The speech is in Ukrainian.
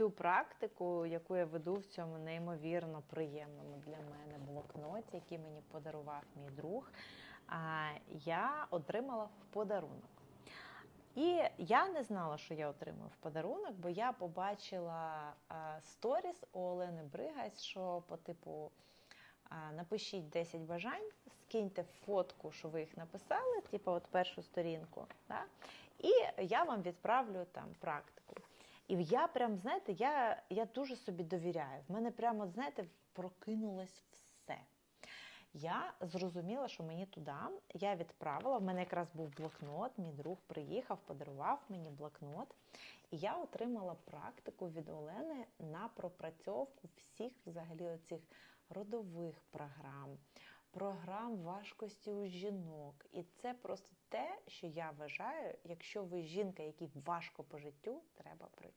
цю практику, яку я веду в цьому неймовірно приємному для мене блокноті, який мені подарував мій друг, я отримала в подарунок. І я не знала, що я отримую в подарунок, бо я побачила сторіс у Олени Бригась, що по типу напишіть 10 бажань, скиньте фотку, що ви їх написали, типу от першу сторінку, да? і я вам відправлю там практику. І я прям, знаєте, я, я дуже собі довіряю. В мене прямо, знаєте, прокинулось все. Я зрозуміла, що мені туди. Я відправила. В мене якраз був блокнот. Мій друг приїхав, подарував мені блокнот. І я отримала практику від Олени на пропрацьовку всіх взагалі оцих родових програм, програм важкості у жінок. І це просто те, що я вважаю, якщо ви жінка, якій важко по життю, треба пройти.